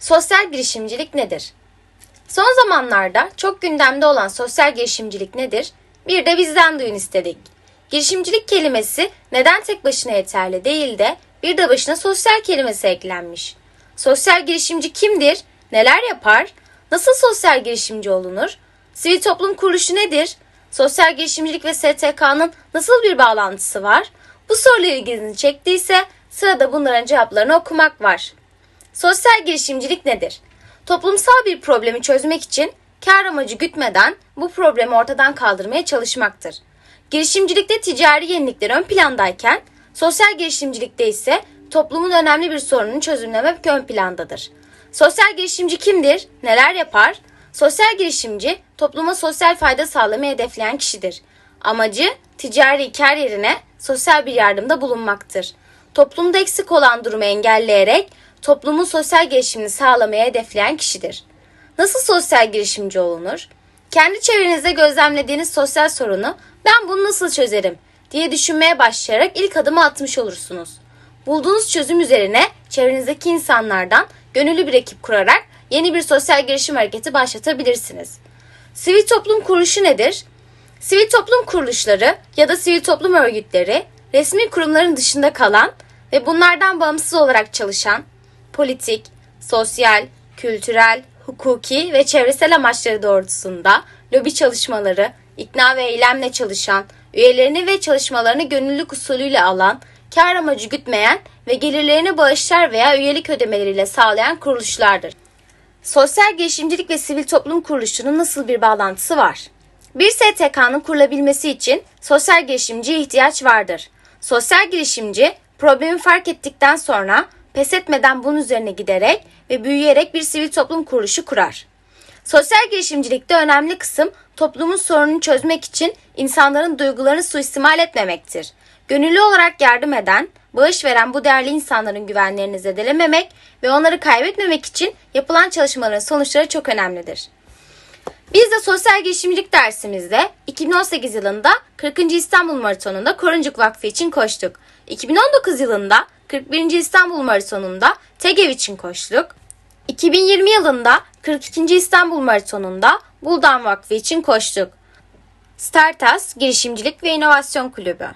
Sosyal girişimcilik nedir? Son zamanlarda çok gündemde olan sosyal girişimcilik nedir? Bir de bizden duyun istedik. Girişimcilik kelimesi neden tek başına yeterli değil de bir de başına sosyal kelimesi eklenmiş. Sosyal girişimci kimdir? Neler yapar? Nasıl sosyal girişimci olunur? Sivil toplum kuruluşu nedir? Sosyal girişimcilik ve STK'nın nasıl bir bağlantısı var? Bu sorular ilginizi çektiyse sırada bunların cevaplarını okumak var. Sosyal girişimcilik nedir? Toplumsal bir problemi çözmek için kar amacı gütmeden bu problemi ortadan kaldırmaya çalışmaktır. Girişimcilikte ticari yenilikler ön plandayken sosyal girişimcilikte ise toplumun önemli bir sorununu çözümlemek ön plandadır. Sosyal girişimci kimdir? Neler yapar? Sosyal girişimci topluma sosyal fayda sağlamayı hedefleyen kişidir. Amacı ticari kar yerine sosyal bir yardımda bulunmaktır. Toplumda eksik olan durumu engelleyerek toplumun sosyal gelişimini sağlamaya hedefleyen kişidir. Nasıl sosyal girişimci olunur? Kendi çevrenizde gözlemlediğiniz sosyal sorunu ben bunu nasıl çözerim diye düşünmeye başlayarak ilk adımı atmış olursunuz. Bulduğunuz çözüm üzerine çevrenizdeki insanlardan gönüllü bir ekip kurarak yeni bir sosyal girişim hareketi başlatabilirsiniz. Sivil toplum kuruluşu nedir? Sivil toplum kuruluşları ya da sivil toplum örgütleri resmi kurumların dışında kalan ve bunlardan bağımsız olarak çalışan politik, sosyal, kültürel, hukuki ve çevresel amaçları doğrultusunda lobi çalışmaları, ikna ve eylemle çalışan, üyelerini ve çalışmalarını gönüllülük usulüyle alan, kar amacı gütmeyen ve gelirlerini bağışlar veya üyelik ödemeleriyle sağlayan kuruluşlardır. Sosyal girişimcilik ve sivil toplum kuruluşunun nasıl bir bağlantısı var? Bir STK'nın kurulabilmesi için sosyal girişimciye ihtiyaç vardır. Sosyal girişimci problemi fark ettikten sonra pes etmeden bunun üzerine giderek ve büyüyerek bir sivil toplum kuruluşu kurar. Sosyal girişimcilikte önemli kısım toplumun sorununu çözmek için insanların duygularını suistimal etmemektir. Gönüllü olarak yardım eden, bağış veren bu değerli insanların güvenlerini zedelememek ve onları kaybetmemek için yapılan çalışmaların sonuçları çok önemlidir. Biz de sosyal girişimcilik dersimizde 2018 yılında 40. İstanbul Maratonu'nda Koruncuk Vakfı için koştuk. 2019 yılında 41. İstanbul Maratonu'nda TEGEV için koştuk. 2020 yılında 42. İstanbul Maratonu'nda Buldan Vakfı için koştuk. Startas Girişimcilik ve İnovasyon Kulübü